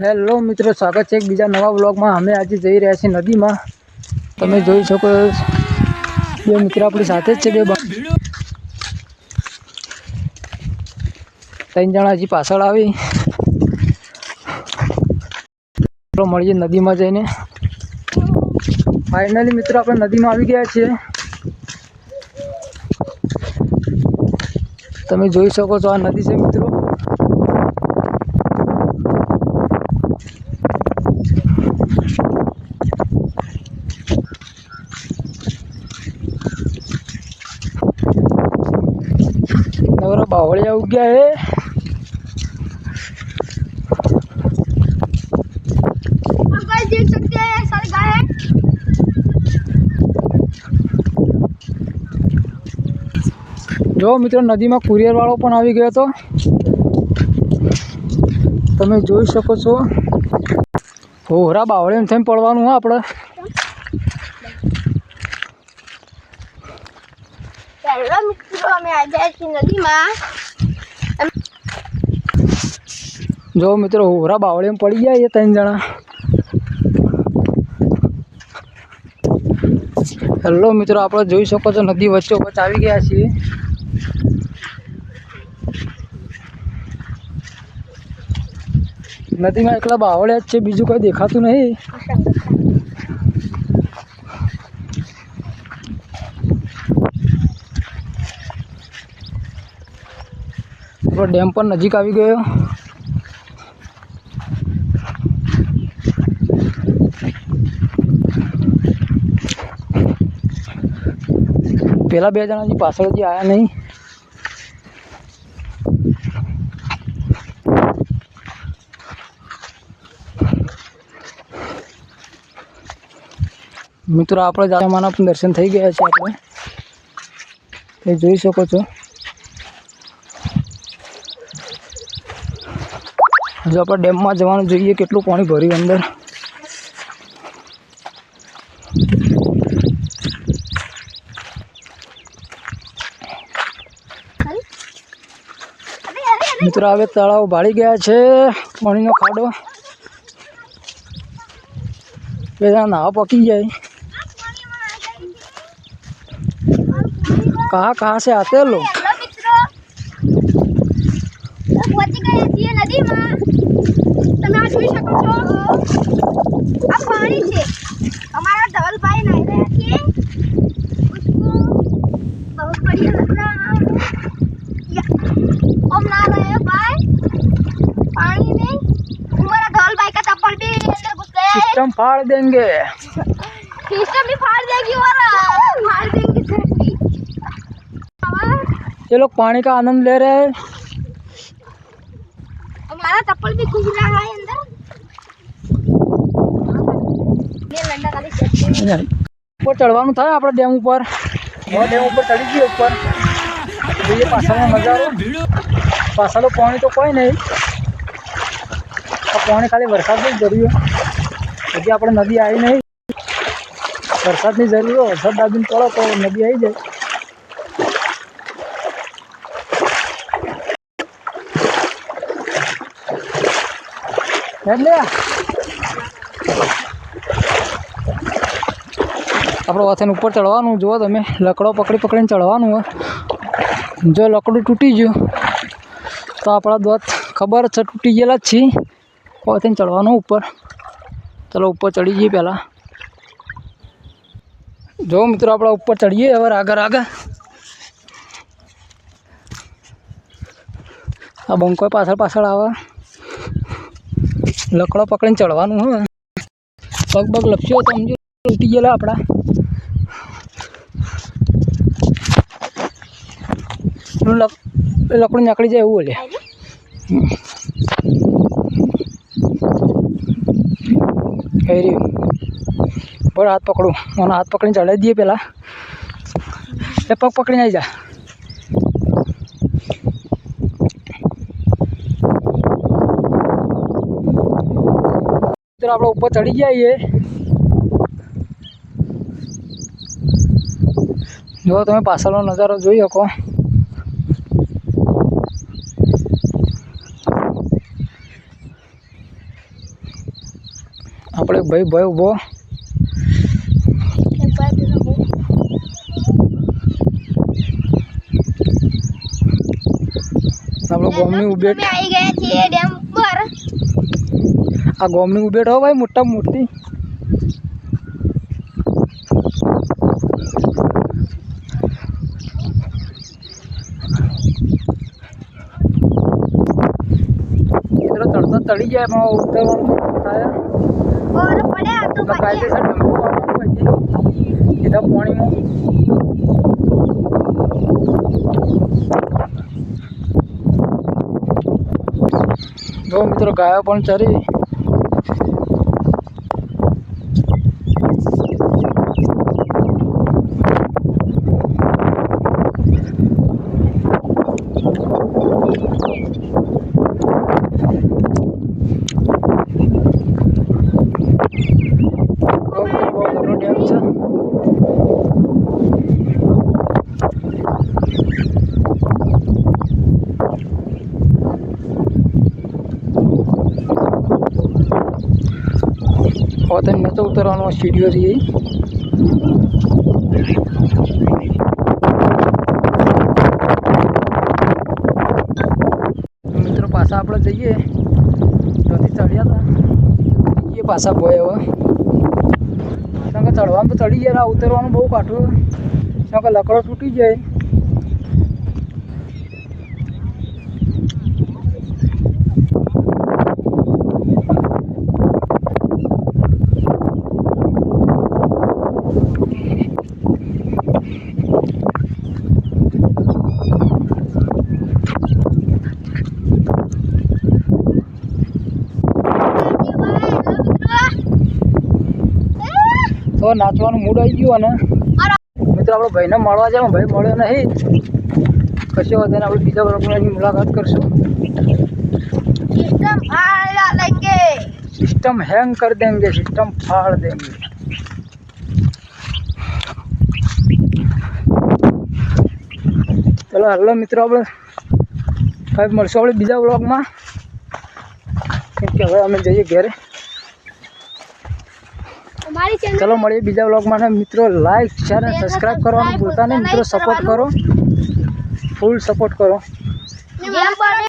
Hello મિત્રો, સ્વાગત છે એક બીજા નવા બ્લોગમાં અમે આજે જઈ રહ્યા છીએ નદીમાં. તમે જોઈ શકો બે મિત્રો આપણી સાથે જ છે, બે ત્રણ જણા હજી પાછળ આવી. મળીએ નદીમાં જઈને. ફાઇનલી મિત્રો, આપણે નદીમાં આવી ગયા છીએ. તમે જોઈ શકો છો આ નદી છે, મિત્રો. ઉગ્યા એ. જો મિત્રો, નદીમાં કુરિયર વાળો પણ આવી ગયો હતો. તમે જોઈ શકો છો. હોરા બાવળે બાવળીને થઈને પડવાનું હોય આપણે. નદીમાં. જો મિત્રો હોરા બાવળીમાં પડી ગયા એ ત્રણ જણા. હેલો મિત્રો, આપણે જોઈ શકો છો નદી વચ્ચે વચ્ચે આવી ગયા છીએ. નદીમાં એકલા બાવળિયા જ છે, બીજું કોઈ દેખાતું નહીં. આપણો ડેમ પણ નજીક આવી ગયો. પેલા બે જણા હજી પાછળ જે આવ્યા નહીં. મિત્રો, આપણે જામાના પણ દર્શન થઈ ગયા છે આપણે. તે જોઈ શકો છો. જો આપણે ડેમમાં જવાનું જોઈએ, કેટલું પાણી ભર્યું અંદર. મિત્રો, હવે તળાવ ભાળી ગયા છે. પાણીનો ખાડો. બધા નાવા પકી જાય કહા કહા સે આતે ધવલભાઈ નાઈ રહ્યા છે. બહુ બઢિયા લગ सिस्टम फाड़ देंगे सिस्टम भी फाड़ देगी वाला फाड़ देंगे धरती हमारा ये लोग पानी का आनंद ले रहे हैं हमारा चप्पल भी घुस रहा है अंदर ये लंडा वाली चप्पल ઉપર ચડવાનું થાય આપણે ડેમ ઉપર હવે ડેમ ઉપર ચડી ગયો ઉપર જોઈએ પાછળનો નજારો પાછળનું પાણી તો કોઈ નહીં આ પાણી ખાલી વરસાદની જ જરૂર છે. હજી આપણે નદી આવી નહીં. વરસાદની જરૂર હોય, વરસાદ દાદીને પડો તો નદી આવી જાય. આપણે વાથેન ઉપર ચડવાનું, જુઓ તમે, લકડો પકડી પકડીને ચડવાનું હોય. જો લકડું તૂટી ગયું, તો આપણા દોત ખબર છે, તૂટી ગયેલા જ છીએ. વાથેન ચડવાનું ઉપર. ચલો ઉપર ચડી જઈએ પહેલાં. જો મિત્રો આપણે ઉપર ચડીએ હવે આગળ આગળ આ બંકો પાછળ પાછળ આવે. લકડો પકડીને ચડવાનું હવે પગ પગ લપસ્યો તો સમજો તૂટી ગયેલા આપણા. લક લકડું નીકળી જાય એવું બોલે રહ્યું બરાબર હાથ પકડું. મને હાથ પકડીને ચડાવી દઈએ પહેલાં. એ પગ પકડીને આવી જા. આપણે ઉપર ચડી જઈએ જો, તમે પાછળનો નજારો જોઈ શકો આપણે ભાઈ ભાઈ ઊભો બાજુનો બહુ આપણો ગોમની ઉબેટ આ ગોમની ઉબેટ હો ભાઈ મોટા મોટી. તળતો તળી જાય પણ ઉતરવાનું થાય. તો કાયદેસર ડંકો વાળવાનું હોય છે? સીધા પાણીમાં જો મિત્રો ગાયો પણ ચરી બહુ બહુ મોટો ડેમ છે હવે નહોતો ઉતરવાનો સ્ટુડિયો છે મિત્રો પાછા આપણે જઈએ. ત્યાંથી ચડ્યા હતા. જઈએ પાછા બોય હવે. કારણ કે ચડવામાં તો ચડી ગયા, ઉતરવાનું બહુ કાઠું. કારણ કે લકડો તૂટી જાય. તો નાચવાનું મૂડ આવી ગયું અને મિત્રો આપણે ભાઈને મળવા જાવ ભાઈ મળ્યો નહીં. કશો વધે આપણે બીજા બ્લોગની મુલાકાત કરશું. સિસ્ટમ સિસ્ટમ હેંગ કર દેંગે સિસ્ટમ ફાળ દેંગે. ચલો હલો મિત્રો આપણે ભાઈ મળશું આપણે બીજા બ્લોગમાં કેમ કે હવે અમે જઈએ ઘરે. ચલો મળીએ બીજા બ્લોગમાં અને મિત્રો લાઈક શેર અને સબસ્ક્રાઈબ કરવાનું ભૂલતા નહીં. મિત્રો સપોર્ટ કરો. ફૂલ સપોર્ટ કરો.